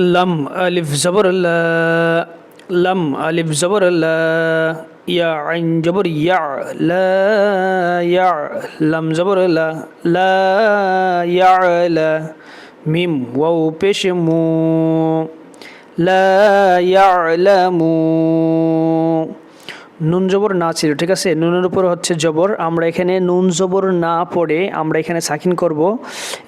লাম আলিফ জবর লা লাম আলিফ জবর লা ইয়া আইন জবর ইয়া লা ইয়া লাম জবর লা লা ইয়া লা মিম ওয়াও পেশ মু লা ইয়ালামু নুন জবর না ছিল, ঠিক আছে? নুনের উপর হচ্ছে জবর। আমরা এখানে নুন জবর না পড়ে আমরা এখানে সাকিন করব।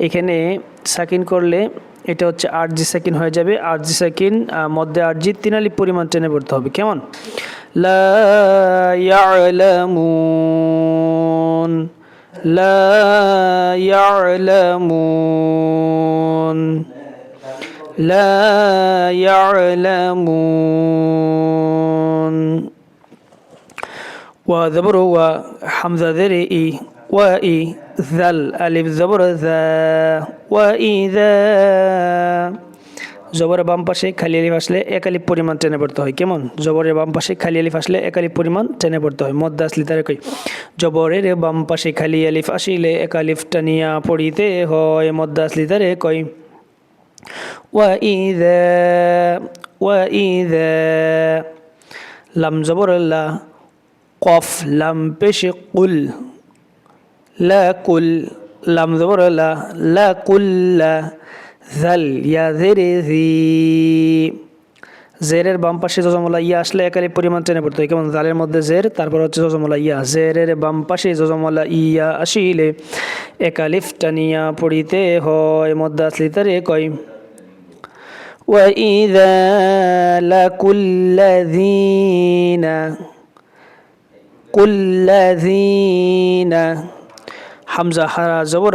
এখানে সাকিন করলে এটা হচ্ছে আরজি সাকিন হয়ে যাবে। আরজি সাকিন মধ্যে আরজি তিনালি পরিমাণ টেনে পড়তে হবে। কেমন? লামুন লামুন লামুন ওয়া জবর ওয়া হামজা জের ই, ওয়া ই জাল আলিফ জবর জা, ওয়া ই জা। জবরের বাম পাশে খালি আলিফ আসলে এক আলিফ পরিমাণ টেনে পড়তে হয়। কেমন? জবরের বাম পাশে খালি আলিফ আসলে এক আলিফ পরিমাণ টেনে পড়তে হয়। মদ্দা আসলে তার কই জবরের বাম পাশে খালি আলিফ আসিলে এক আলিফ টানিয়া পড়িতে হয়। মদ্দা আসলে তারে কই ওয়া ইদা ওয়া ইদা লাম জবর লা لم بش قل لا قل لم زبر لا لا قل لا ذل يا ذري ذي জেরের বাম পাশে জজমলা ইয়া আসলে একালি পরিমাণ টেনে পড়তে হয় কেমন জালের মধ্যে জের তারপর হচ্ছে জজমলা ইয়া জেরের বাম পাশে জজমলা ইয়া আসিলে একালিফ টানিয়া পড়িতে হয় মধ্যে আসলি তারে কয় وإذا لقوا الذين কুল্লাযীনা। হামজা হারা জবর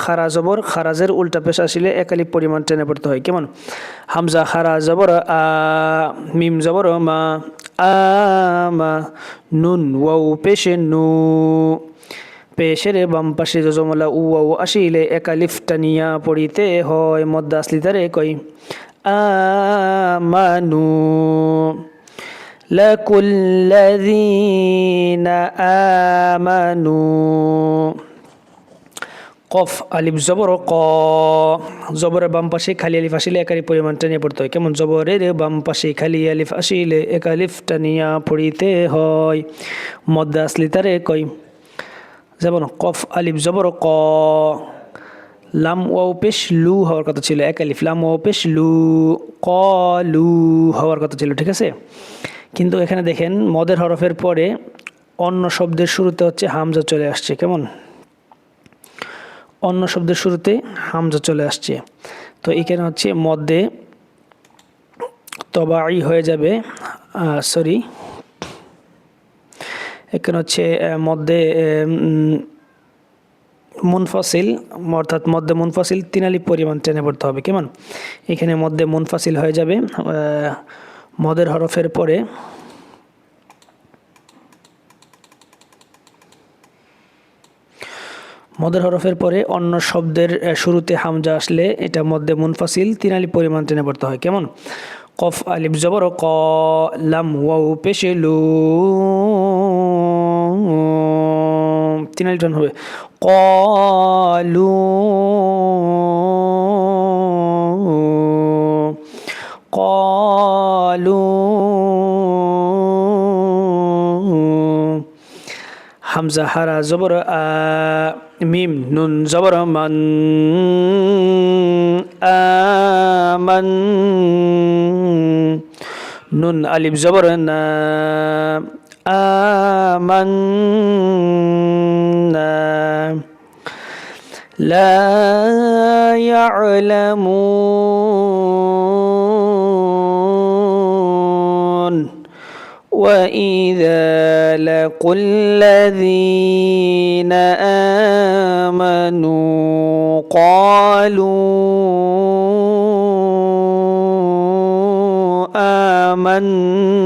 খারা জবর, খারাজের উল্টা পেশ আসলে একালি পরিমাণ টেনে পড়তে হয়। কেমন? হামজা খারা জবর আ মিম জবর, মা আ মা নুন ওয়াউ পেশে নু। পেশের বাম পাশে যজমলা উ ওয়াউ আসিলে একালিফ টানিয়া পড়িতে হয়। মদ্দা আসলিতারে কই আমানু لكل الذين آمنوا কফ আলিফ জবর ক জবরের বাম পাশে খালি আলিফ আসিলে এক আলিফ পরিমাণ টানিয়া পড়তে হয় কেমন জবরের বাম পাশে খালি আলিফ আসিলে এক আলিফ টানিয়া পড়িতে হয় মদ্দা আসলি তারে কই যেমন কফ আলিফ জবর ক লাম ওয়াও পেশ লু হওয়ার কথা ছিল এক আলিফ লাম ওয়াও পেশ লু ক লু হওয়ার কথা ছিল ঠিক আছে কিন্তু এখানে দেখেন, মদের হরফের পরে অন্য শব্দের শুরুতে হচ্ছে হামজা চলে আসছে, কেমন? অন্য শব্দের শুরুতে হামজা চলে আসছে। তো এখানে হচ্ছে মধ্যে তবাই হয়ে যাবে সরি, এখানে হচ্ছে মধ্যে মুনফাসিল, অর্থাৎ মধ্যে মুনফাসিল তিনালি পরিমাণ টেনে পড়তে হবে, কেমন? এখানে মধ্যে মুনফাসিল হয়ে যাবে মদের হরফের পরে। মদের হরফের পরে অন্য শব্দের শুরুতে হামজা আসলে এটা মধ্যে মুনফাসিল তিনালি পরিমাণ টেনে পড়তে হয়। কেমন? কফ, আলিফ, জবর, ক, লাম ওয়াউ পেশে, লু তিনালি টন হবে। কলু قالوا حمزة حرا زبر آ ميم نون زبر من آمن نون ألف زبر نا آمنا لا يعلمون وإذا لقوا الذين آمنوا قالوا آمنا